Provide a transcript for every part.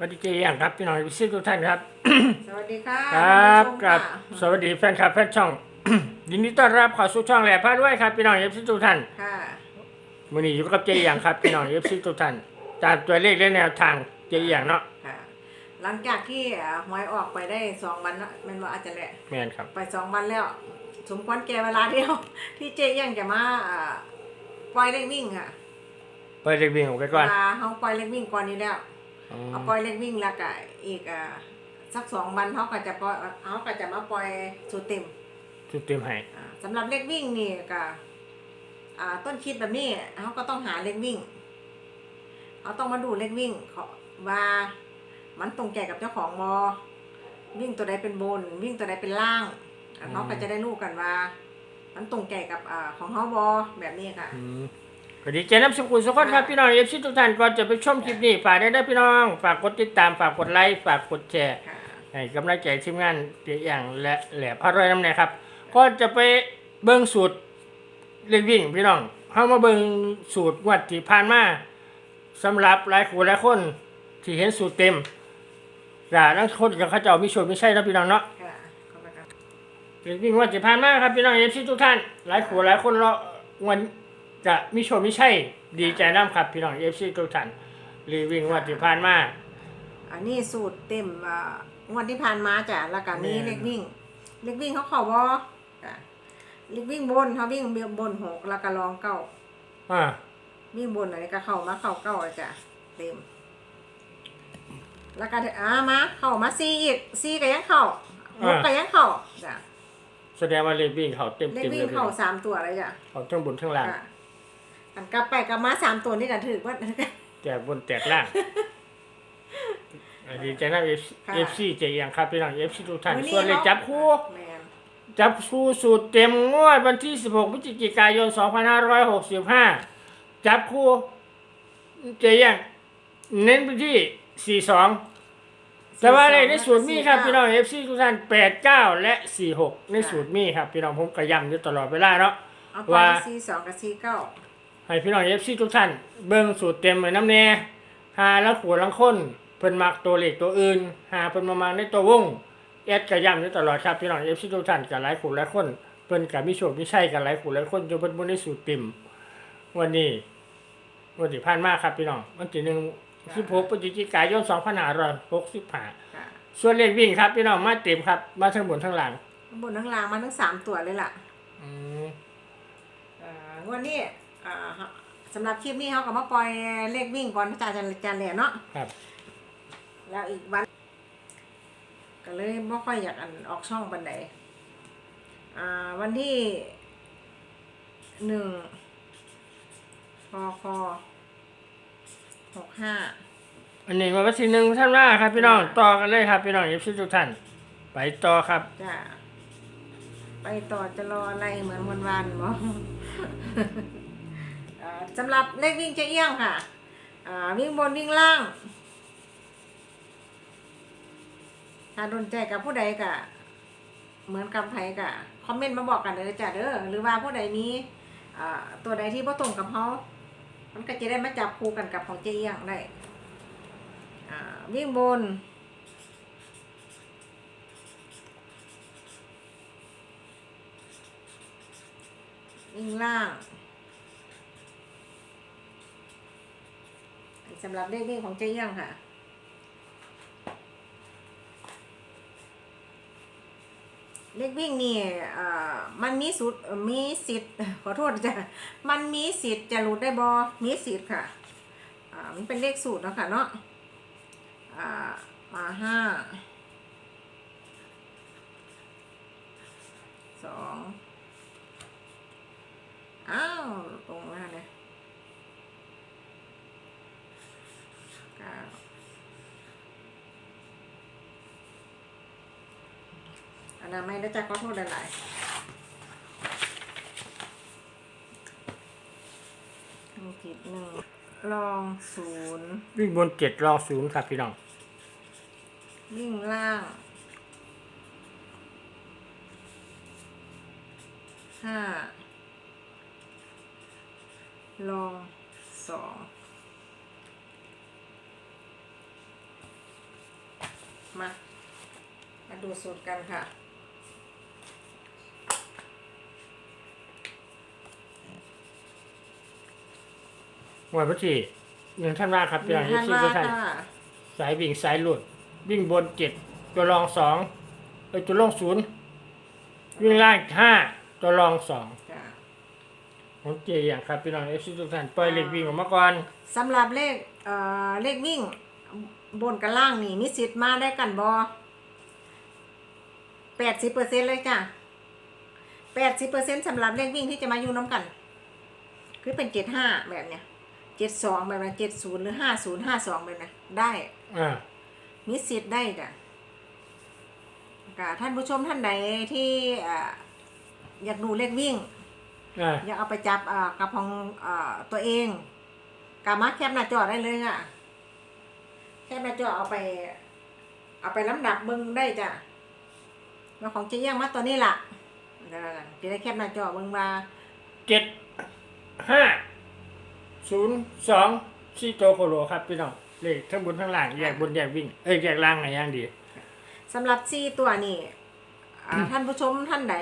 สวัสดีเจียงครับพี่น้องวิสิตทุกท่านครับ สวัสดีค่ะครับท่านผู้ชมกับค่ะสวัสดีแฟนคลับแฟนช่องยินดีต้อนรับเข้าสู่ช่องแหล่พาด้วยครับพี่น้องเอฟซีทุกท่านค่ะวันนี้อยู่กับเจียงครับพี่น้องเอฟซีทุกท่านตามตัวเลขและแนวทางเจียงเนาะค่ะหลังจากที่อ่าหวยออกไปได้สองวันเนอะแมันว่าอาจจะแหละแม่นครับ ไปสองวันแล้ว สมควรแก่เวลาเดียว ที่เจ๊ยังจะมาอ่าปล่อยเล็กวิ่งค่ะเปิดเลขวิ่งออกไปก่อนเวลาเขาปล่อยเล็กวิ่งก่อนนี้แล้วอืม เอาปล่อยเล็กวิ่งแล้วก็อีกอ่าสักสองวันเขาก็จะปล่อยเขาก็จะมาปล่อยสูตรเต็มจุดเตรียมให้อ่าสำหรับเลขวิ่งนี่ก็อ่าต้นคิดแบบนี้เขาก็ต้องหาเลขวิ่งเขาต้องมาดูเลขวิ่งเขาว่ามันตรงแก่กับเจ้าของมอ วิ่งตัวใดเป็นบน วิ่งตัวใดเป็นล่างอ่าเขาก็จะได้รู้กันว่า มันตรงแก่กับอ่าของเขาบอแบบนี้ค่ะอืมส วัสดีเจน้ำสกุลสุขคนครับพี่น้องเอฟซีทุกท่านก่อนจะไปชมคลิปนี้ฝากได้ได้พี่น้องฝากกดติดตามฝากกดไลค์ฝากกดแชร์ค่ะให้กำลังใจทีมงานเตียอย่างและแหลบพระรวยน้ำเนี่ยครับก็จะไปเบิ้งสูตรเล่นวิ่งพี่น้องเข้ามาเบิ้งสูตรงวัดที่ผ่านมาสำหรับหลายคนหลายคนที่เห็นสูตรเต็มอย่าลังคนกับเขาเจ้ามีโชว์ไม่ใช่นะพี่น้องเนาะค่ะขอบคุณค่ะเล่นวิ่งงวัดที่ผ่านมาครับพี่น้องเอฟซีทุกท่านหลายคนหลายคนรอวัน จะมีโชว์ไม่ใช่ดีใจน้ำครับ พี่น้องเอฟซีทุกท่านเรีวิ่งงวัดที่ผ่านมาอันนี้สูตรเต็มอ่างวดที่ผ่านมาจ้ะแล้วก็มีแม่นเลขวิ่ง เลขวิ่งเขาเขาบอจ้ะเลขวิ่งบนเขาวิ่งบนหกแล้วก็รองเก้าอ่าวิ่งบนอะไรก็เข้ามาเข้าเก้าอะจ้ะเต็ม แล้วก็อ่ามาเข้ามาซีอีกซีก็ยังเข้าหกก็ยังเข้าจ้ะแสดงว่าเล่นวิ่งเขาเต็มเลขเต็มเลวิ่ยงพี่น้เข้าองสามตัวเลยจ้ะเขาทั้งบนทั้งล่าง อะอันกลับไปกลับมาสามตัวนี่กันถือว่าแตกบนแตกล่างอันนี้จะนั่งเอฟค่ะเอฟซีเจียงครับพี่น้องเอฟซีทุกท่านมื้อนี้ส่วนเลขเนาะจับคู่แมนจับคู่สูตรเต็มงวดวันที่ 16พฤศจิกายน 2565 จับคู่เจียงเน้นไปที่ 42 แต่ว่าในในสูตรมีครับพี่น้องเอฟซีทุกท่าน 89 และ 46 ในสูตรมีครับพี่น้องผมกระยำอยู่ตลอดเวลาเนาะเอาไปว่าซีสองกับซีเก้า ให้พี่น้องเอฟซีทุกท่านเบิ่งสูตรเต็มไว้น้ำแน่หาแล้วขัวลังคนเพิ่นมักตัวเลขตัวอื่น หาเพิ่นมามาในตัววงแอดกระย้ำอยู่ตลอดครับพี่น้องเอฟซีทุกท่านกับหลายขู่หลายคนเพิ่นกับมีโชคมีชัยกับหลายขู่หลายคนจนเพิ่นบ่ได้สูตรเต็มวันนี้วันที่ผ่านมาครับพี่น้องวันที่หนึ่ง16พฤศจิกายน2565ค่ะส่วนเลขวิ่งครับพี่น้องมาเต็มครับ มาทั้งบนทั้งล่างข้างบนทั้งล่างมาทั้งสามตัวเลยล่ะ อืมอ่างวันนี้ อ่าฮะสำหรับคลิปนี้เขาก็มาปล่อยเลขวิ่งก่อนพระอาจารย์จานแหล่เนาะครับ แล้วอีกวัน ก็เลยไม่ค่อยอยากอันออกช่องบันไดอ่าวันที่หนึ่งพอคอหกห้าอันนี้มาวันที่หนึ่งท่านว่าครับพี่น้องต่อกันเลยครับพี่น้องเอฟซีทุกท่าน ไปต่อครับจ้ะไปต่อจะรออะไรเหมือนวันวันๆบ่อ่า สำหรับเลขวิ่งเจะเอี้ยงค่ะวิ่งบนวิ่งล่าง ถ้าโดนใจกับผู้ใดกะเหมือนกับไผกะคอมเมนต์มาบอกกันเลยจ้ะเด้อหรือว่าผู้ใดมีตัวใดที่บ่ตรงกับเขามันก็จะได้มาจับคู่กันกับของเจ๊เอี้ยงได้วิ่งบนวิ่งล่าง สำหรับเลขวิ่งของเจ๊เอี้ยงค่ะเลขวิ่งนี่มันมีสุดมีสิทธิ์ขอโทษจ้ะมันมีสิทธิ์จะหลุดได้บอมีสิทธิ์ค่ะมันเป็นเลขสูตรเนาะคะเนาะมาห้าสองอ้าวตรงมา เลยเก้าอันนั้นไม่ได้จะขอโทษหลายๆอังกฤษหนึ่งลองศูนย์วิ่งบนเจ็ดรองศูนย์ครับพี่น้อง วิ่งล่างห้าลองสอง มา มาดูสูตรกันค่ะหวยพระที่หนึ่งท่านว่าครับพี่น้องท่านที่ว่าทุกท่านค่ะสายวิ่งสายหลุด วิ่งบนเจ็ดตัวรองสองเอ้ยตัวรองศูนย์วิ่งล่างห้าตัวรองสองจ้ะของเจียอย่างครับพี่น้องเอฟซีทุกท่านปล่อยเหล็กวิ่งออกมาก่อนสำหรับเลขเอ่อเลขวิ่ง บนกับล่างนี่มีสิทธิ์มาได้กันบอแปดสิบเปอร์เซ็นเลยจ้ะแปดสิบเปอร์เซ็นสำหรับเลขวิ่งที่จะมาอยู่น้ำกัน คือเป็นเจ็ดห้าแบบเนี้ยเจ็ดสองแบบนี้เจ็ดศูนย์หรือห้าศูนย์ห้าสองแบบนี้ได้อ่ามีสิทธิ์ได้จ้ะกท่านผู้ชมท่านใดที่อ่าอยากดูเลขวิ่งอ่าอยากเอาไปจับอ่ากับของอ่าตัวเองกามาแคปหน้าจอได้เลยค่ะ แคปหน้าจอเอาไป เอาไปลำดับเบิ้งได้จ้ะมาของเจียงมาตัวนี้ล่ะเดี๋ยวๆจะได้แคปหน้าจอเบิ้งมาเจ็ดห้าศูนย์สองสี่ตัวโคโลครับพี่น้องเลขทั้งบนทั้งล่างแยกบนแยกวิ่งเอ้ยแยกล่างไงย่างดีสำหรับซี่ตัวนี้อ่าท่านผู้ชมท่านใด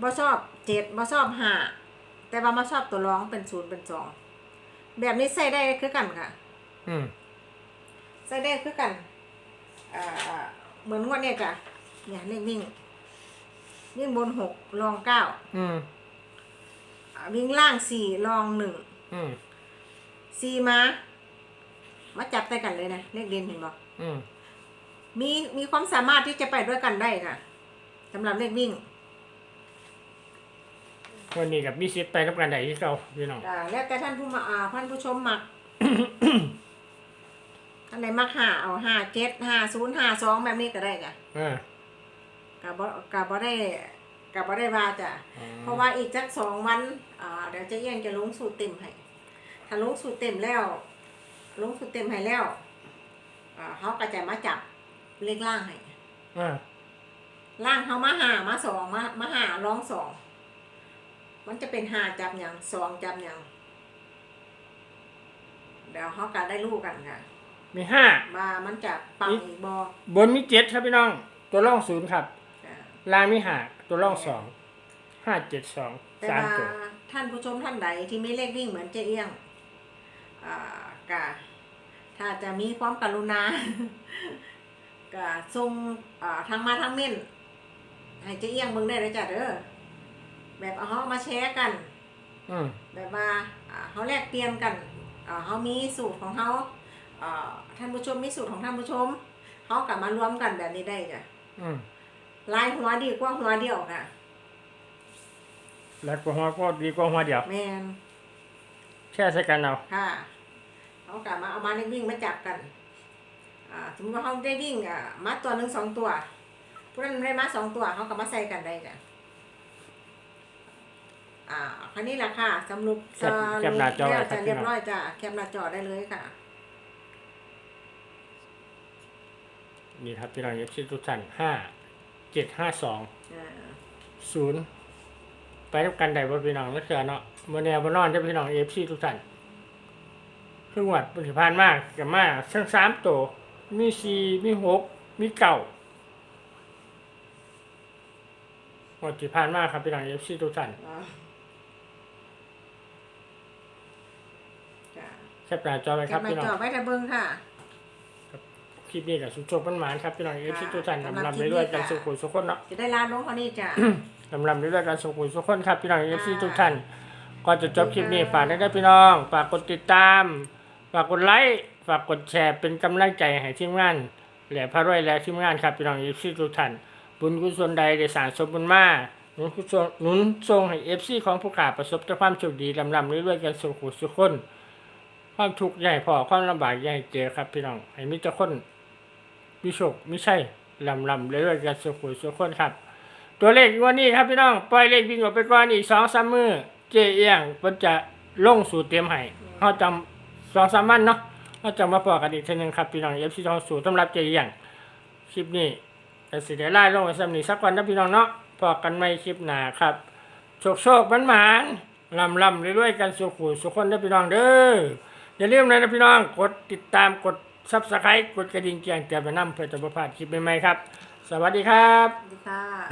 บ่ชอบเจ็ดบ่ชอบห้าแต่ว่ามาชอบตัวร้องเป็นศูนย์เป็นสองแบบนี้ใส่ได้คือกันค่ะ อืม ใส่ได้คือกันอ่าเหมือนงวดเนี่ยจ้ะเนี่ยเลขวิ่งวิ่งบนหกรองเก้าอืมอ่าวิ่งล่างสี่รองหนึ่งอืมสี่มามาจับใส่กันเลยนะเลขเด่นเห็นบอกอืมมีมีความสามารถที่จะไปด้วยกันได้ค่ะสำหรับเลขวิ่งวันนี้กับมิซิตไปกับกันไหนที่เขาพี่น้อง อ่าแล้วแต่ท่านผู้มาอ่าท่านผู้ชมมัก ท่านไหนมักหาเอาห้าเจ็ดห้าศูนย์ห้าสองแบบนี้ก็ได้จ้ะอ่า กับบ่กับบ่ได้กับบ่ได้ว่าจ้ะอ๋อเพราะว่าอีกจักสองวันอ่าเดี๋ยวเจะเอี้ยงจะลงสูตรเต็มให้ ถ้าลงสูตรเต็มแล้ว ลงสูตรเต็มให้แล้วอ่าเขาก็จะมาจับเลขล่างให้ อ่า ล่างเขามาหามาสองมามาหาร้องสอง มันจะเป็นหาจับอย่างสองจับอย่างเดี๋ยวเขาก็ได้รู้กันค่ะ มีห้าว่ามันจะปังอีกบอบนมีเจ็ดครับพี่น้อง ตัวร่องศูนย์ครับอ่าล่างมีห้าตัวร่องสองห้าเจ็ดสองแต่สามว่าตัวท่านผู้ชมท่านใดที่ไม่เลขวิ่งเหมือนเจ๊เอี้ยงอ่ากะถ้าจะมีความกรุณากะส่งอ่าทางมาทางเม่นให้เจ๊เอี้ยงเบิ่งได้เลยจ้ะเด้อแบบเอาเฮามาแชร์กันอืมแบบว่าอ่าเขาแลกเปลี่ยนกันอ่าเขามีสูตรของเขาอ่า ท่านผู้ชมมีสูตรของท่านผู้ชมเขากลับมารวมกันแบบนี้ได้จ้ะอืมลายหัวดีกว่าหัวเดียวค่ะแล้วก็หัวก็ดีกว่าหัวเดียวแมนแค่ใส่กันเอาค่ะเขากลับมาเอามาในวิ่งมาจับกัน อ่าสมมติว่าเขาได้วิ่งอะมาตัวหนึ่งสองตัวผู้นั้นได้มาสองตัวเขาก็มาใส่กันได้จ้ะอ่าคันนี้แหละค่ะสรุปแคปแคปหน้าจอไว้แล้วครัจะบเรีพี่ยบน้องร้อยจ้ะแคปหน้าจอได้เลยค่ะ นี่ครับพี่น้องเอฟซีทุกท่านห้าเจ็ดห้าสองอ่าศูนย์ไปรับกันได้บ่พี่น้องนักเสือเนาะบ่แนวบ่นอนเด้อพี่น้องเอฟซีทุกท่านครึ่งวัดปฏิพานมากกับมาทั้งสามตัวมีสี่มีหกมีเก่าหมดที่ผ่านมากครับพี่น้องเอฟซีทุกท่านอ่าจ้ะแคปหน้าจอไว้แคครัปบหน้าพี่น้องจอไว้แต่เบิ้งค่ะ คลิปนี้กับสุขโชคมันหมานครับพี่น้องเอฟซีค่ะทุกท่านสำหรับลำลำคลิปนี้เรื่อยๆกันค่ะสุขุมสุขคนเนาะจะได้ลาลงเขานี่จ้ะลำลำเรื่อยๆกันสุขุมสุขคนครับพี่น้องเอฟซีค่ะทุกท่านก่อนจะจบคลิปนี้ฝากได้ได้พี่น้อง ฝากกดติดตาม ฝากกดไลค์ ฝากกดแชร์เป็นกำลังใจให้ทีมงานแหล่พระรวยและทีมงานครับพี่น้องเอฟซีทุกท่านบุญกุศลใดได้สร้างสมบุญมาหนุนกุศลหนุนทรงให้เอฟซีของผู้ขาประสบแต่ความโชคดีลำลำเรื่อยๆกันสุขุมสุขคน ความทุกข์ใหญ่พอความลำบากใหญ่เจอครับพี่น้องให้มิตรคน มีโชคไม่ใช่ลำลำเรื่อยๆกันสุขุสุขคนครับ ตัวเลขวันนี้ครับพี่น้อง ปล่อยเลขวิ่งออกไปก่อนอีกสองสามมือเจเอียงมันจะลงสู่เตรียมให้เขาจำสองสามวันเนาะเขาจะมาพอกันอีกทีนึงครับพี่น้องเอฟซีทองสู่สำหรับเจเอียงคลิปนี้แต่สิได้ไล่ลงไปสำนีสักวันนะพี่น้องเนาะพอกันไม่คลิปหนาครับ โชคโชคมันหมานลำลำเรื่อยๆกันสุขุสุขคนนะพี่น้องเด้ออย่าลืมนะพี่น้องกดติดตามกด ซับสไครต์กดกระดิ่งแจ้งเตือนไปนำเพื่อจะบ่พลาดคลิปใหม่ๆครับ สวัสดีครับ สวัสดีค่ะ